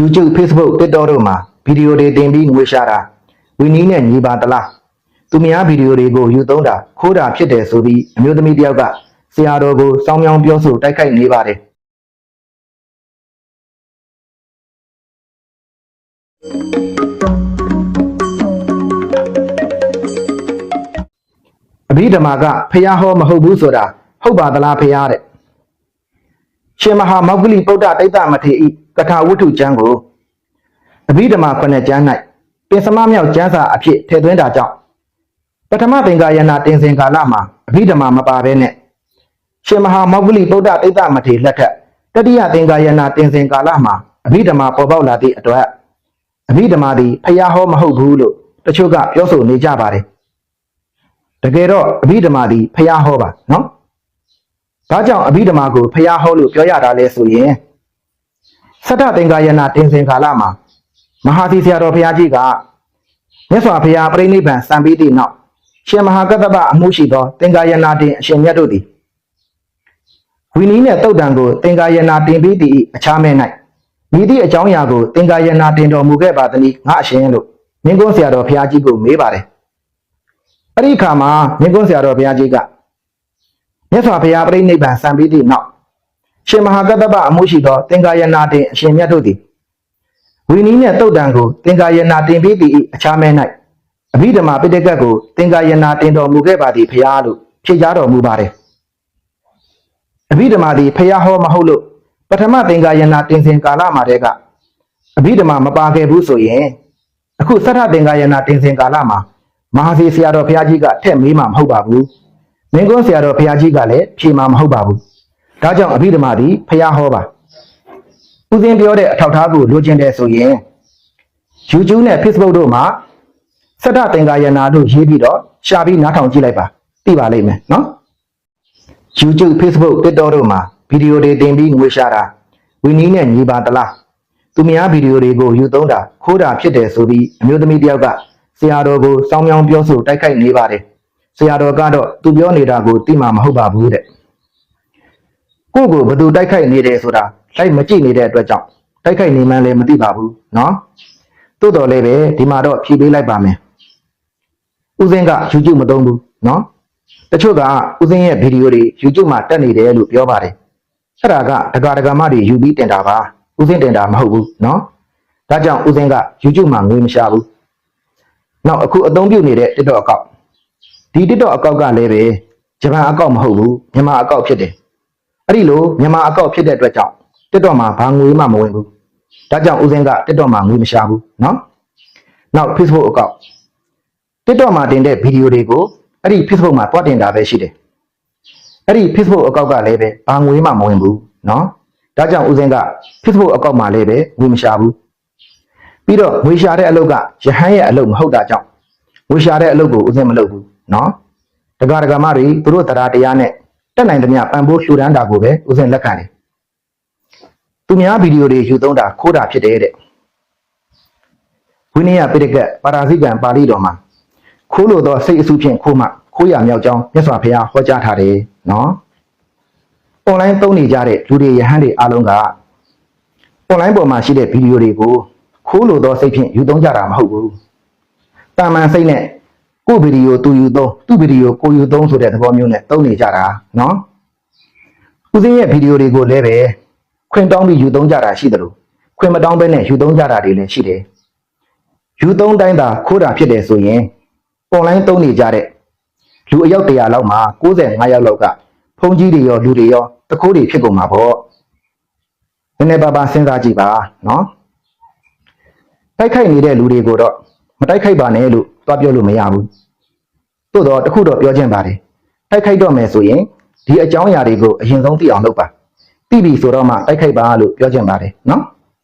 YouTube Facebook TikTok တို့မှာဗီဒီယိုတွေတင်ပြီးငွေရှာတာဝီနီးနဲ့ညီပါတလားသူများဗီဒီယိုတွေကိုယူသုံးတာခိုးတာဖြစ်တယ်ဆိုပြီးအမျိုးသမီးတစ်ယောက်ကဆရာတော်ကိုစောင်းမြောင်းပြောဆိုတိုက်ခိုက်နေပါတယ်အဘိဓမ္မာကဖះဟောမဟုတ်ဘူးဆိုတာဟုတ်ပါသလားဖះတဲ့ ရှင်မဟာမောဂလိပုဒ္ဒတိတ်တမထေဤကထာဝတ္ထုကျမ်းကိုအဘိဓမ္မာခုနှစ်ကျမ်း၌ပင်စမမြောက်ကျမ်းစာအဖြစ်ထည့်သွင်းတာကြောင့်ပထမသင်္ကာယနာတင်စဉ်ကာလမှာအဘိဓမ္မာမပါဘဲနဲ့ရှင်မဟာမောဂလိပုဒ္ဒတိတ်တမထေလက်ထက်တတိယသင်္ကာယနာတင်စဉ်ကာလမှာအဘိဓမ္မာပေါ်ပေါက်လာသည့်အတွက်အဘိဓမ္မာသည်ဖះဟောမဟုတ်ဘူးလို့တချို့ကပြောဆိုနေကြပါတယ်တကယ်တော့အဘိဓမ္မာသည်ဖះဟောပါနော် ဒါကြောင့်အဘိဓမ္မာကိုဖျားဟောလို့ပြောရတာလဲဆိုရင်သတ္တသင်္ကာယနာတင်စဉ်ကာလမှာမဟာသီဆရာတော်ဘုရားကြီးကမြတ်စွာဘုရားပြိဋိဘံစံပြီးသည့်နောက်ရှင်မဟာကတ္တပအမှုရှိသောသင်္ကာယနာတင်အရှင်မြတ်တို့သည်ဝီနီးနှင့်တုတ်တံကိုသင်္ကာယနာတင်ပြီးသည့်အခြားမဲ၌မိသည့်အကြောင်းအရာကိုသင်္ကာယနာတင်တော်မူခဲ့ပါသနည်းငါအရှင်လို့မြင်းကုန်းဆရာတော်ဘုရားကြီးကိုမေးပါတယ်အဲ့ဒီအခါမှာမြင်းကုန်းဆရာတော်ဘုရားကြီးက မြတ်စွာဘုရားပြိဋိဘံစံပြီးသည့်နောက်ရှင်မဟာကတ္တပအမှုရှိသောသင်္ကာယနာတင်အရှင်မြတ်တို့သည်ဝီနီးနှင့်တုတ်တံကိုသင်္ကာယနာတင်ပြီးသည့်အခြားမဲ၌အဘိဓမ္မာပိဋကတ်ကိုသင်္ကာယနာတင်တော်မူခဲ့ပါသည်ဖရာလို့ဖြေကြားတော်မူပါတယ်အဘိဓမ္မာသည်ဖရာဟောမဟုတ်လို့ပထမသင်္ကာယနာတင်စဉ်ကာလမှာတည်းကအဘိဓမ္မာမပါခဲ့ဘူးဆိုရင်အခုသတ္ထသင်္ကာယနာတင်စဉ်ကာလမှာမဟာစီဆရာတော်ဘုရားကြီးကထက်မေးမှာမဟုတ်ပါဘူး မင်းကွန်းဆရာတော်ဘုရားကြီးကလည်းဖြေမှာမဟုတ်ပါဘူး။ဒါကြောင့်အဘိဓမ္မာသည်ဖျားဟောပါ။ဦးစင်းပြောတဲ့အထောက်အထားကိုလိုချင်တယ်ဆိုရင် YouTube နဲ့ Facebook တို့မှာစတ္တသင်္ကာယနာတို့ရေးပြီးတော့ရှာပြီးနားထောင်ကြည့်လိုက်ပါ။သိပါလိမ့်မယ်နော်။ YouTube Facebook TikTok တို့မှာဗီဒီယိုတွေတင်ပြီးငွေရှာတာဝီနီးနဲ့ညီပါတလား။သူများဗီဒီယိုတွေကိုယူသုံးတာခိုးတာဖြစ်တယ်ဆိုပြီးအမျိုးသမီးတစ်ယောက်ကဆရာတော်ကိုစောင်းမြောင်းပြောဆိုတိုက်ခိုက်နေပါတယ်။ ဆရာတော်ကတော့သူပြောနေတာကိုသိမှာမဟုတ်ပါဘူးတဲ့ကိုကိုဘသူတိုက်ခိုက်နေတယ်ဆိုတာလိုက်မကြည့်နေတဲ့အတွက်ကြောင့်တိုက်ခိုက်နေမှန်းလည်းမသိပါဘူးနော်သို့တော်လည်းပဲဒီမှာတော့ဖြေပေးလိုက်ပါမယ်ဦးစင်းက YouTube မသုံးဘူးနော်တချို့ကဦးစင်းရဲ့ဗီဒီယိုတွေ YouTube မှာတက်နေတယ်လို့ပြောပါတယ်အဲ့ဒါကဒကာဒကာမတွေယူပြီးတင်တာပါဦးစင်းတင်တာမဟုတ်ဘူးနော်ဒါကြောင့်ဦးစင်းက YouTube မှာငွေမရှာဘူးနောက်အခုအသုံးပြုနေတဲ့ TikTok account ဒီ TikTok အကောင့်ကလည်းပဲဂျပန်အကောင့်မဟုတ်ဘူးမြန်မာအကောင့်ဖြစ်တယ်အဲ့ဒီလိုမြန်မာအကောင့်ဖြစ်တဲ့အတွက်ကြောင့် TikTok မှာဘာငွေမှမဝင်ဘူးဒါကြောင့်ဦးစင်းက TikTok မှာငွေမရှာဘူးเนาะနောက် Facebook အကောင့် TikTok မှာတင်တဲ့ဗီဒီယိုတွေကိုအဲ့ဒီ Facebook မှာတွားတင်တာပဲရှိတယ်အဲ့ဒီ Facebook အကောင့်ကလည်းပဲဘာငွေမှမဝင်ဘူးเนาะဒါကြောင့်ဦးစင်းက Facebook အကောင့်မှာလည်းပဲငွေမရှာဘူးပြီးတော့ငွေရှာတဲ့အလုပ်ကရဟန်းရဲ့အလုပ်မဟုတ်တာကြောင့်ငွေရှာတဲ့အလုပ်ကိုဦးစင်းမလုပ်ဘူး နော်တက္ကရာကမတွေသူတို့တရားတရားနဲ့တက်နိုင်သမျှပံပိုးလှူဒန်းတာကိုပဲဦးစင်လက်ခံတယ်သူများဗီဒီယိုတွေယူသုံးတာခိုးတာဖြစ်တယ်တဲ့ဝိနည်းပိဋကတ်ပါရာဇိကံပါဠိတော်မှာခိုးလို့သောစိတ်အစုဖြင့်ခိုးမှခိုးရမြောက်ကြောင်းမြတ်စွာဘုရားဟောကြားထားတယ်နော်အွန်လိုင်းသုံးနေကြတဲ့လူတွေယဟန်တွေအားလုံးကအွန်လိုင်းပေါ်မှာရှိတဲ့ဗီဒီယိုတွေကိုခိုးလို့သောစိတ်ဖြင့်ယူသုံးကြတာမဟုတ်ဘူးတာမန်စိတ်နဲ့ ကိုယ့်ဗီဒီယိုသူယူသုံးသူ့ဗီဒီယိုကိုယူသုံးဆိုတဲ့သဘောမျိုးနဲ့သုံးနေကြတာနော်ဦးစင်းရဲ့ဗီဒီယိုတွေကိုလည်းပဲခွင့်တောင်းပြီးယူသုံးကြတာရှိတယ်လို့ခွင့်မတောင်းဘဲနဲ့ယူသုံးကြတာတွေလည်းရှိတယ်ယူသုံးတိုင်းသာခိုးတာဖြစ်တယ်ဆိုရင်အွန်လိုင်းသုံးနေကြတဲ့လူအယောက်100လောက်မှာ95ယောက်လောက်ကဖုန်းကြီးတွေရောလူတွေရောတခိုးတွေဖြစ်ကုန်မှာပေါ့နည်းနည်းပါးပါးစဉ်းစားကြည့်ပါနော်တိုက်ခိုက်နေတဲ့လူတွေကိုတော့မတိုက်ခိုက်ပါနဲ့လို့သွားပြောလို့မရဘူး။ သို့တော့တခုတော့ပြောချင်ပါတယ်။တိုက်ခိုက်တော့မယ်ဆိုရင်ဒီအကြောင်းအရာတွေကိုအရင်ဆုံးသိအောင်လုပ်ပါ။သိပြီဆိုတော့မှတိုက်ခိုက်ပါလို့ပြောချင်ပါတယ်နော်။